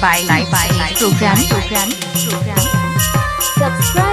Bye, bye, bye, मनमंत्र by Program. Program. Program. Subscribe